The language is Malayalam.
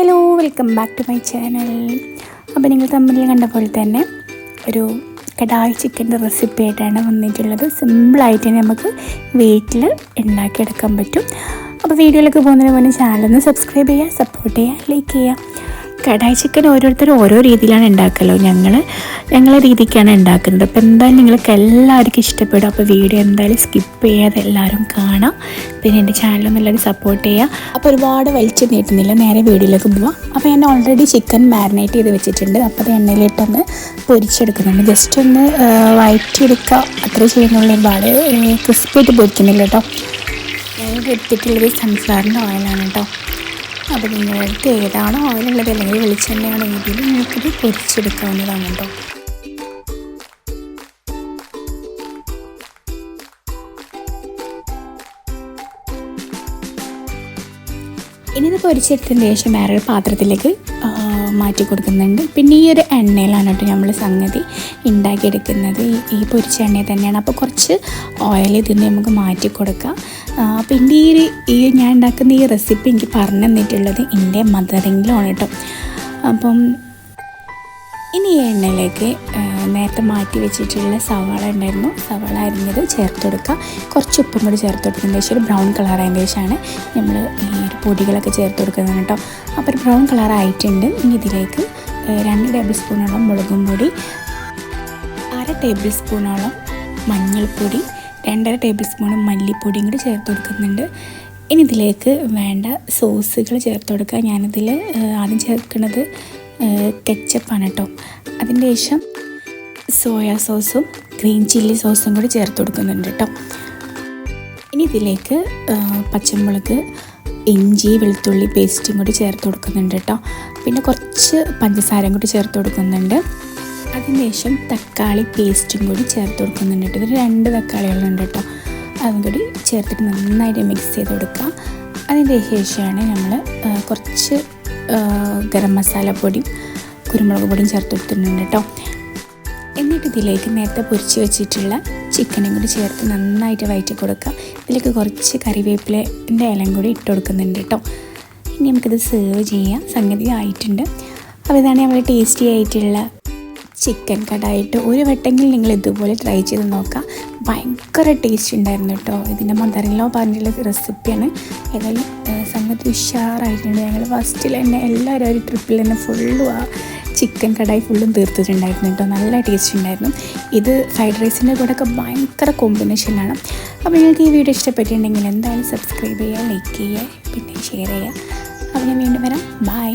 Hello welcome back to my channel അപ്പോൾ നിങ്ങൾ തമ്മിൽ കണ്ട പോലെ തന്നെ ഒരു കടായി ചിക്കന്റെ റെസിപ്പി ആയിട്ടാണ് വന്നിട്ടുള്ളത്. സിമ്പിളായിട്ട് തന്നെ നമുക്ക് വീട്ടിൽ ഉണ്ടാക്കിയെടുക്കാൻ പറ്റും. അപ്പോൾ വീഡിയോയിലൊക്കെ പോകുന്നതിന് മുന്നേ ചാനലൊന്ന് സബ്സ്ക്രൈബ് ചെയ്യുക സപ്പോർട്ട് ചെയ്യുക ലൈക്ക് ചെയ്യുക. കടായി ചിക്കൻ ഓരോരുത്തരും ഓരോ രീതിയിലാണ് ഉണ്ടാക്കല്ലോ ഞങ്ങൾ ഞങ്ങളെ രീതിക്കാണ് ഉണ്ടാക്കുന്നത്. അപ്പോൾ എന്തായാലും നിങ്ങൾക്ക് എല്ലാവർക്കും ഇഷ്ടപ്പെടും. അപ്പോൾ വീഡിയോ എന്തായാലും സ്കിപ്പ് ചെയ്യാതെ എല്ലാവരും കാണാം. പിന്നെ എന്റെ ചാനലും എല്ലാവരും സപ്പോർട്ട് ചെയ്യുക. അപ്പോൾ ഒരുപാട് വലിച്ചു നീട്ടുന്നില്ല നേരെ വീഡിയോയിലേക്ക് പോവാം. അപ്പോൾ ഞാൻ ഓൾറെഡി ചിക്കൻ മാരിനേറ്റ് ചെയ്ത് വെച്ചിട്ടുണ്ട്. അപ്പോൾ അത് എണ്ണയിലിട്ടൊന്ന് പൊരിച്ചെടുക്കുന്നുണ്ട്. ജസ്റ്റ് ഒന്ന് വയറ്റിയെടുക്കുക. അത്ര ചെയ്യുന്നുള്ള. ഒരുപാട് ക്രിസ്പിയായിട്ട് പൊരിക്കുന്നില്ല കേട്ടോ. ഞാൻ എടുത്തിട്ടുള്ളത് സൺഫ്ലവറിന്റെ ഓയിലാണ് കേട്ടോ. അപ്പോൾ നിങ്ങളുടെ ഏതാണോ ഓയിലുള്ളത് അല്ലെങ്കിൽ വെളിച്ചെണ്ണയാണോ രീതിയിൽ നിങ്ങൾക്കിത് പൊരിച്ചെടുക്കാവുന്നതാണ് കേട്ടോ. ഇനി ഇത് പൊരിച്ചെടുത്തതിന് ശേഷം വേറൊരു പാത്രത്തിലേക്ക് മാറ്റി കൊടുക്കുന്നുണ്ട്. പിന്നെ ഈ ഒരു എണ്ണയിലാണ് കേട്ടോ നമ്മൾ സംഗതി ഉണ്ടാക്കിയെടുക്കുന്നത്. ഈ പൊരിച്ച എണ്ണയിൽ തന്നെയാണ്. അപ്പോൾ കുറച്ച് ഓയിൽ ഇതിന് നമുക്ക് മാറ്റി കൊടുക്കാം. ആ, പിന്നെ ഈ ഒരു ഈ ഞാൻ ഉണ്ടാക്കുന്ന ഈ റെസിപ്പി എനിക്ക് പറഞ്ഞു തന്നിട്ടുള്ളത് എന്റെ മദറിങ്ങിലാണ് കേട്ടോ. അപ്പം ഇനി എണ്ണയിലേക്ക് നേരത്തെ മാറ്റി വെച്ചിട്ടുള്ള സവാള ഉണ്ടായിരുന്നു. സവാള അരിഞ്ഞത് ചേർത്ത് കൊടുക്കുക. കുറച്ച് ഉപ്പും കൂടി ചേർത്ത് കൊടുക്കുന്നതിന് ശേഷം ഒരു ബ്രൗൺ കളർ ആയതിന് ശേഷമാണ് നമ്മൾ ഈ ഒരു പൊടികളൊക്കെ ചേർത്ത് കൊടുക്കുന്നത് കേട്ടോ. അപ്പോൾ ഒരു ബ്രൗൺ കളർ ആയിട്ടുണ്ട്. ഇനി ഇതിലേക്ക് രണ്ട് ടേബിൾ സ്പൂണോളം മുളകും പൊടി അര ടേബിൾ സ്പൂണോളം മഞ്ഞൾപ്പൊടി രണ്ടര ടേബിൾ സ്പൂൺ മല്ലിപ്പൊടിയും കൂടി ചേർത്ത് കൊടുക്കുന്നുണ്ട്. ഇനി ഇതിലേക്ക് വേണ്ട സോസുകൾ ചേർത്ത് കൊടുക്കുക. ഞാനിതിൽ ആദ്യം ചേർക്കുന്നത് കെച്ചപ്പാണ് കേട്ടോ അതിന്റെ ശേഷം സോയാ സോസും ഗ്രീൻ ചില്ലി സോസും കൂടി ചേർത്ത് കൊടുക്കുന്നുണ്ട് കേട്ടോ ഇനി ഇതിലേക്ക് പച്ചമുളക് ഇഞ്ചി വെളുത്തുള്ളി പേസ്റ്റും കൂടി ചേർത്ത് കൊടുക്കുന്നുണ്ട് കേട്ടോ പിന്നെ കുറച്ച് പഞ്ചസാരയും കൂടി ചേർത്ത് കൊടുക്കുന്നുണ്ട്. അതിനുശേഷം തക്കാളി പേസ്റ്റും കൂടി ചേർത്ത് കൊടുക്കുന്നുണ്ട് കേട്ടോ. ഇതിൽ രണ്ട് തക്കാളികളുണ്ട് കേട്ടോ. അതും കൂടി ചേർത്തിട്ട് നന്നായിട്ട് മിക്സ് ചെയ്ത് കൊടുക്കുക അതിന്റെ ശേഷമാണ് നമ്മൾ കുറച്ച് ഗരം മസാല പൊടിയും കുരുമുളക് പൊടിയും ചേർത്ത് കൊടുത്തിട്ടുണ്ട് കേട്ടോ. എന്നിട്ട് ഇതിലേക്ക് നേരത്തെ പൊരിച്ച് വെച്ചിട്ടുള്ള ചിക്കനും കൂടി ചേർത്ത് നന്നായിട്ട് വയറ്റി കൊടുക്കുക ഇതിലേക്ക് കുറച്ച് കറിവേപ്പിലേന്റെ ഇലം കൂടി ഇട്ട് കൊടുക്കുന്നുണ്ട് കേട്ടോ. ഇനി നമുക്കിത് സെർവ് ചെയ്യാം. സംഗതി ആയിട്ടുണ്ട്. അപ്പോൾ ഇതാണ് നമ്മൾ ടേസ്റ്റി ആയിട്ടുള്ള ചിക്കൻ കടായിട്ട് ഒരു വട്ടെങ്കിലും നിങ്ങൾ ഇതുപോലെ ട്രൈ ചെയ്ത് നോക്കാം ഭയങ്കര ടേസ്റ്റ് ഉണ്ടായിരുന്നു കേട്ടോ. ഇതിന്റെ മദറിലോ പറഞ്ഞിട്ടുള്ള റെസിപ്പിയാണ് ഏതായാലും സംഗതി ഉഷാറായിട്ടുണ്ട്. ഞങ്ങൾ ഫസ്റ്റിൽ തന്നെ എല്ലാവരും ഒരു ട്രിപ്പിൽ തന്നെ ഫുള്ളും ആ ചിക്കൻ കടായി ഫുള്ളും തീർത്തിട്ടുണ്ടായിരുന്നു കേട്ടോ. നല്ല ടേസ്റ്റ് ഉണ്ടായിരുന്നു. ഇത് ഫ്രൈഡ് റൈസിന്റെ കൂടെ ഒക്കെ ഭയങ്കര കോമ്പിനേഷനാണ് അപ്പോൾ നിങ്ങൾക്ക് ഈ വീഡിയോ ഇഷ്ടപ്പെട്ടിട്ടുണ്ടെങ്കിൽ എന്തായാലും സബ്സ്ക്രൈബ് ചെയ്യുക ലൈക്ക് ചെയ്യുക പിന്നെ ഷെയർ ചെയ്യുക. അപ്പോൾ ഞാൻ വീണ്ടും വരാം. ബൈ